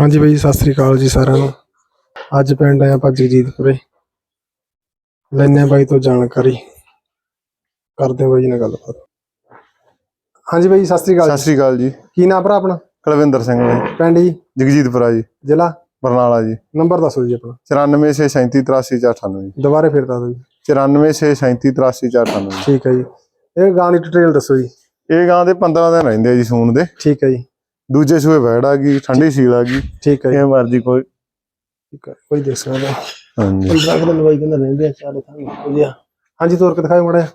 ਹਾਂਜੀ ਬਾਈ ਸਤਿ ਸ੍ਰੀ ਅਕਾਲ ਜੀ ਸਾਰਿਆਂ ਨੂੰ। ਅੱਜ ਪਿੰਡ ਆਇਆ ਆਪਾਂ ਜਗਜੀਤਪੁਰੇ। ਲੈਣੇ ਆ ਬਾਈ ਤੋਂ ਜਾਣਕਾਰੀ। ਕਰਦੇ ਆ ਬਾਈ ਨਾਲ ਗੱਲਬਾਤ। ਹਾਂਜੀ ਬਾਈ ਸਤਿ ਸ੍ਰੀ ਅਕਾਲ ਸਤਿ ਜੀ। ਸ਼੍ਰੀ ਅਕਾਲ ਜੀ। ਕੀ ਨਾਮ ਭਰਾ ਆਪਣਾ? ਕੁਲਵਿੰਦਰ ਸਿੰਘ ਜੀ ਪਿੰਡ ਜੀ? ਜਗਜੀਤਪੁਰਾ ਜੀ। ਜ਼ਿਲ੍ਹਾ? ਬਰਨਾਲਾ ਜੀ। ਨੰਬਰ ਦੱਸੋ ਜੀ ਆਪਣਾ। 9467383498 ਜੀ ਦੁਬਾਰੇ ਫਿਰ ਦੱਸ ਦਿਓ ਜੀ। 9467383498 ਠੀਕ ਹੈ ਜੀ ਇਹ ਗਾਂ ਦੀ ਡਿਟੇਲ ਦੱਸੋ ਜੀ ਇਹ ਗਾਂ ਦੇ 15 ਦਿਨ ਰਹਿੰਦੇ ਆ ਜੀ ਸੂਣ ਦੇ ਠੀਕ ਹੈ ਜੀ। ਦੂਜੇ ਸੂਏ ਵੈੜ ਆ ਗਈ ਠੰਡੀ ਸੀਲ ਆ ਗਈ। ਠੀਕ ਹੈ ਇਹ ਮਰਜ਼ੀ ਕੋਈ। ਠੀਕ ਹੈ ਕੋਈ ਦੇਖ ਸਕਦਾ ਹਾਂਜੀ। 15 ਕਿਲੋ ਲਵਾਈ ਕਹਿੰਦਾ ਰਹਿੰਦੇ ਆ ਚਾਰੇ ਥਾਂ ਵਧੀਆ ਹਾਂਜੀ ਤੋਰ ਕੇ ਦਿਖਾਓ ਮੜਾ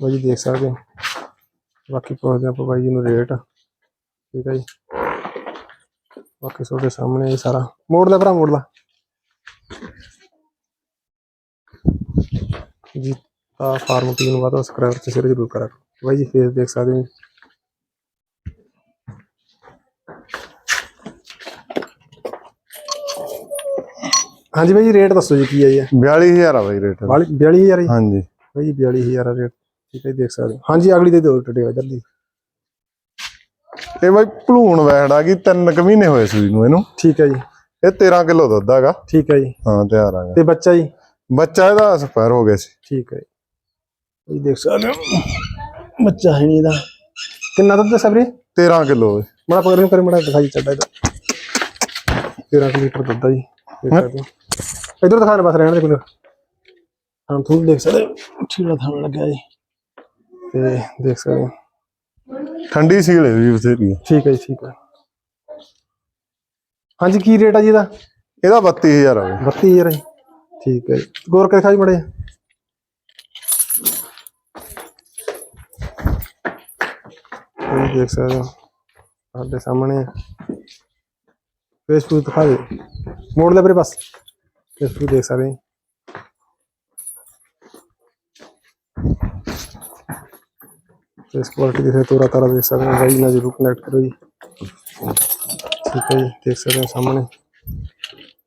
ਬਾਈ ਦੇਖ ਸਕਦੇ ਹੋ। ਬਾਕੀ ਪੁੱਛਦੇ ਆਪਾਂ ਬਾਈ ਜੀ ਨੂੰ ਰੇਟ ਠੀਕ ਹੈ ਜੀ। ਬਾਕੀ ਤੁਹਾਡੇ ਸਾਹਮਣੇ ਇਹ ਸਾਰਾ। ਮੋੜ ਲੈ ਭਰਾ ਮੋੜ ਲਾ। ਜੀ ਫਾਰਮ ਟੀਮ ਨੂੰ ਵਾਦਾ ਸਬਸਕ੍ਰਾਈਬ ਤੇ ਸ਼ੇਅਰ ਜ਼ਰੂਰ ਕਰਾ ਬਾਈ ਜੀ ਫੇਸ ਦੇਖ ਸਕਦੇ ਹੋ। ਹਾਂਜੀ ਬਾਈ ਜੀ ਰੇਟ ਦੱਸੋ ਜੀ ਕੀ ਹੈ ਜੀ? 42000 ਆ ਬਾਈ ਰੇਟ 42000 ਜੀ ਹਾਂਜੀ। ਬਾਈ ਜੀ 42000 ਆ ਰੇਟ ਠੀਕ ਹੈ ਦੇਖ ਸਕਦੇ ਹਾਂਜੀ ਅਗਲੀ ਦੇ ਦਿਓ ਟਡੇ ਜਲਦੀ। ਇਹ ਬਾਈ ਭਲੂਣ ਵੈੜ ਆ ਗਈ 3 ਕੁ ਮਹੀਨੇ ਹੋਏ ਸੂਈ ਨੂੰ ਇਹਨੂੰ। ਠੀਕ ਹੈ ਜੀ। ਇਹ 13 ਕਿਲੋ ਦੁੱਧ ਹੈਗਾ। ਠੀਕ ਹੈ ਜੀ। ਹਾਂ ਤਿਆਰ ਆ ਗਿਆ। ਤੇ ਬੱਚਾ ਜੀ? ਬੱਚਾ ਇਹਦਾ ਸਪੈਰ ਹੋ ਗਿਆ ਸੀ। ਠੀਕ ਹੈ ਜੀ ਦੇਖ ਸਕਦੇ ਹੋ। ਬੱਚਾ ਹੈ ਨਹੀਂ ਇਹਦਾ। ਕਿੰਨਾ ਦੁੱਧ ਦੱਸਿਆ ਵੀਰੇ 13 ਕਿਲੋ ਮੜਾ ਪਕੜ ਨੂੰ ਕਰੇ ਮੜਾ ਦਿਖਾਈ ਚੱਡਾ ਇਹਦਾ। 13 ਕੁ ਲੀਟਰ ਦੁੱਧ ਆ ਜੀ। ਹੋ? ਇਧਰ ਦਿਖਾ ਬਸ ਰਹਿਣ ਦੇ ਕੋਈ। ਹਾਂ ਤੁਸੀਂ ਦੇਖ ਸਕਦੇ ਹੋ। ਠੀੜਾ ਥਾਣ ਲੱਗਿਆ ਜੀ। ਤੇ ਦੇਖ ਸਕਦੇ ਹੋ। ਠੰਡੀ ਸੀਲ ਹੈ ਵੀ ਬਥੇਰੀ ਠੀਕ ਹੈ ਜੀ ਠੀਕ ਹੈ। ਹਾਂਜੀ ਕੀ ਰੇਟ ਆ ਜੀ ਇਹਦਾ? ਇਹਦਾ 32000 ਆ ਬਾਈ 32000 ਜੀ। ਠੀਕ ਹੈ ਜੀ। ਗੌਰ ਕੇ ਦਿਖਾਈ ਮੜੇ ਇਹ ਦੇਖ ਸਕਦੇ ਹੋ। ਸਾਡੇ ਸਾਹਮਣੇ ਫੇਸਬੁੱਕ ਦਿਖਾ ਦੇ। ਮੋੜ ਲੈ ਵੀਰੇ ਬਸ। ਫੇਸਬੁੱਕ ਦੇਖ ਸਕਦੇ ਹੋ। ਇਸ ਕੁਆਲਿਟੀ ਦੇ ਤੋਰਾ ਤਾਰਾ ਦੇਖ ਸਕਦੇ ਹੋ। ਬਾਈ ਨਾਲ ਜਰੂਰ ਕਨੈਕਟ ਕਰੋ ਜੀ। ਠੀਕ ਹੈ ਜੀ, ਦੇਖ ਸਕਦੇ ਹੋ ਸਾਹਮਣੇ।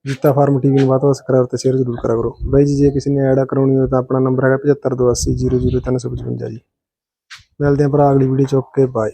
ਜੀਤਾ ਫਾਰਮ ਟੀਵੀ ਨੂੰ ਵਾਤੋ ਸਬਸਕ੍ਰਾਈਬ ਤੇ ਸ਼ੇਅਰ ਜ਼ਰੂਰ ਕਰਾ ਕਰੋ। ਬਾਈ ਜੀ, ਜੇ ਕਿਸੇ ਨੇ ਐਡ ਕਰਾਉਣੀ ਹੋਵੇ ਤਾਂ ਆਪਣਾ ਨੰਬਰ ਹੈਗਾ 7528000355 ਜੀ। ਮਿਲਦੇ ਹਾਂ ਭਰਾ ਅਗਲੀ ਵੀਡੀਓ ਚ ਓਕੇ ਬਾਏ